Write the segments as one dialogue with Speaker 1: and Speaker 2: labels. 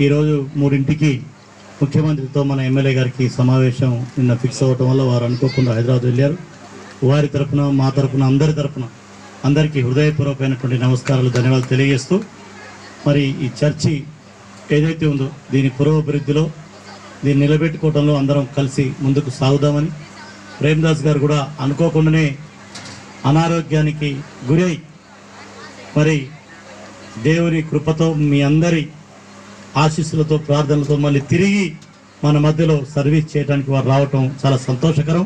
Speaker 1: ఈరోజు మూడింటికి ముఖ్యమంత్రితో మన ఎమ్మెల్యే గారికి సమావేశం నిన్న ఫిక్స్ అవ్వటం వల్ల వారు అనుకోకుండా హైదరాబాద్ వెళ్ళారు. వారి తరపున మా తరపున అందరి తరపున అందరికీ హృదయపూర్వకమైనటువంటి నమస్కారాలు ధన్యవాదాలు తెలియజేస్తూ మరి ఈ చర్చి ఏదైతే ఉందో దీని పురోభివృద్ధిలో దీన్ని నిలబెట్టుకోవడంలో అందరం కలిసి ముందుకు సాగుదామని ప్రేమ్దాస్ గారు కూడా అనుకోకుండానే అనారోగ్యానికి గురై మరి దేవుని కృపతో మీ అందరి ఆశీస్సులతో ప్రార్థనలతో మళ్ళీ తిరిగి మన మధ్యలో సర్వీస్ చేయడానికి వారు రావటం చాలా సంతోషకరం.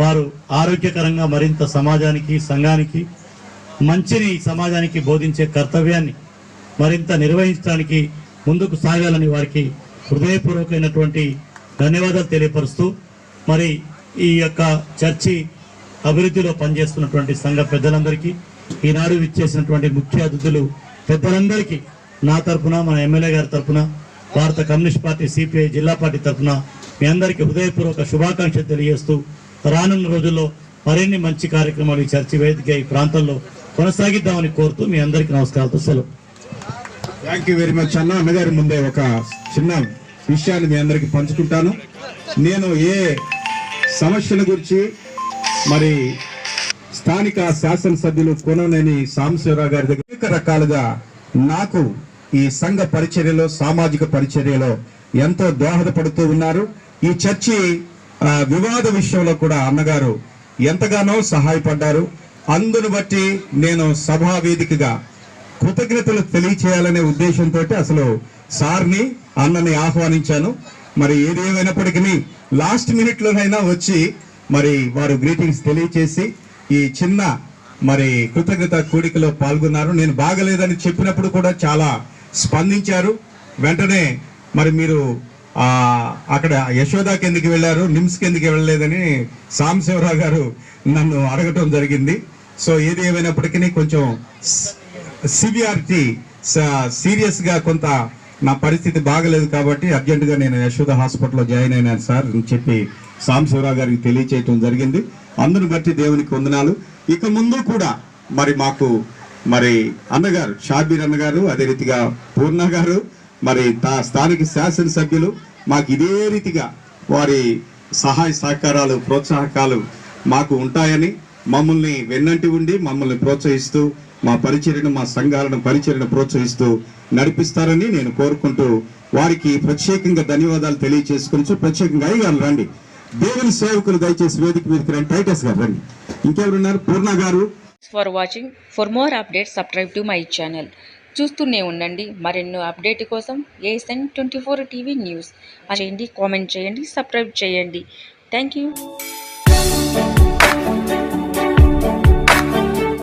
Speaker 1: వారు ఆరోగ్యకరంగా మరింత సమాజానికి సంఘానికి మంచిని సమాజానికి బోధించే కర్తవ్యాన్ని మరింత నిర్వహించడానికి ముందుకు సాగాలని వారికి హృదయపూర్వకమైనటువంటి ధన్యవాదాలు తెలియపరుస్తూ మరి ఈ యొక్క చర్చి అభివృద్ధిలో పనిచేస్తున్నటువంటి సంఘ పెద్దలందరికీ ఈనాడు విచ్చేసినటువంటి ముఖ్య అతిథులు పెద్దలందరికీ నా తరపున మన ఎమ్మెల్యే గారి తరఫున భారత కమ్యూనిస్ట్ పార్టీ సిపిఐ జిల్లా పార్టీ తరఫున మీ అందరికీ హృదయపూర్వక శుభాకాంక్షలు తెలియజేస్తూ రానున్న రోజుల్లో మరిన్ని మంచి కార్యక్రమాలు ఈ చర్చి వేదిక ఈ ప్రాంతంలో కొనసాగిద్దామని కోరుతూ మీ అందరికీ నమస్కారాలతో సెలవు.
Speaker 2: థ్యాంక్ యూ వెరీ మచ్ అన్న. అన్నగారి ముందే ఒక చిన్న విషయాన్ని మీ అందరికి పంచుకుంటాను. నేను ఏ సమస్యల గురించి మరి స్థానిక శాసనసభ్యులు కోననేని సాంబశివరావు గారి దగ్గర అనేక రకాలుగా నాకు ఈ సంఘ పరిచర్యలో సామాజిక పరిచర్యలో ఎంతో దోహదపడుతూ ఉన్నారు. ఈ చర్చి వివాద విషయంలో కూడా అన్నగారు ఎంతగానో సహాయపడ్డారు. అందును బట్టి నేను సభా వేదికగా కృతజ్ఞతలు తెలియచేయాలనే ఉద్దేశంతో అసలు సార్ని అన్నని ఆహ్వానించాను. మరి ఏదేమైనప్పటికీ లాస్ట్ మినిట్లోనైనా వచ్చి మరి వారు గ్రీటింగ్స్ తెలియచేసి ఈ చిన్న మరి కృతజ్ఞత కూడికలో పాల్గొన్నారు. నేను బాగలేదని చెప్పినప్పుడు కూడా చాలా స్పందించారు. వెంటనే మరి మీరు అక్కడ యశోదాకి ఎందుకు వెళ్ళారు నిమ్స్కి ఎందుకు వెళ్ళలేదని సాంబశివరావు గారు నన్ను అడగటం జరిగింది. సో ఏది ఏమైనప్పటికీ కొంచెం సివిఆర్టీ సీరియస్గా కొంత నా పరిస్థితి బాగలేదు కాబట్టి అర్జెంటుగా నేను యశోద హాస్పిటల్లో జాయిన్ అయినాను సార్ అని చెప్పి సాంబశివరావు గారికి తెలియచేయటం జరిగింది. అందును బట్టి దేవునికి వందనాలు. ఇక ముందు కూడా మరి మాకు మరి అన్నగారు షాబీర్ అన్నగారు అదే రీతిగా పూర్ణ గారు మరి తా- స్థానిక శాసనసభ్యులు మాకు ఇదే రీతిగా వారి సహాయ సహకారాలు ప్రోత్సాహకాలు మాకు ఉంటాయని మమ్మల్ని వెన్నంటి ఉండి మమ్మల్ని ప్రోత్సహిస్తూ మా పరిచర్యను మా సంఘాలను పరిచర్యను ప్రోత్సహిస్తూ నడిపిస్తారని నేను కోరుకుంటూ వారికి ప్రత్యేకంగా ధన్యవాదాలు తెలియజేసుకొని ప్రత్యేకంగా అయ్యగారు రండి. దేవుని సేవకులు దయచేసి వేదిక మీదకి రండి. టైటస్ గారు రండి. ఇంకెవరున్నారు పూర్ణ గారు.
Speaker 3: For watching for more update subscribe to my channel చూస్తూనే ఉండండి. మరెన్నో అప్డేట్ కోసం ASN twenty four TV news చేయండి కామెంట్ చేయండి సబ్స్క్రైబ్ చేయండి. Thank you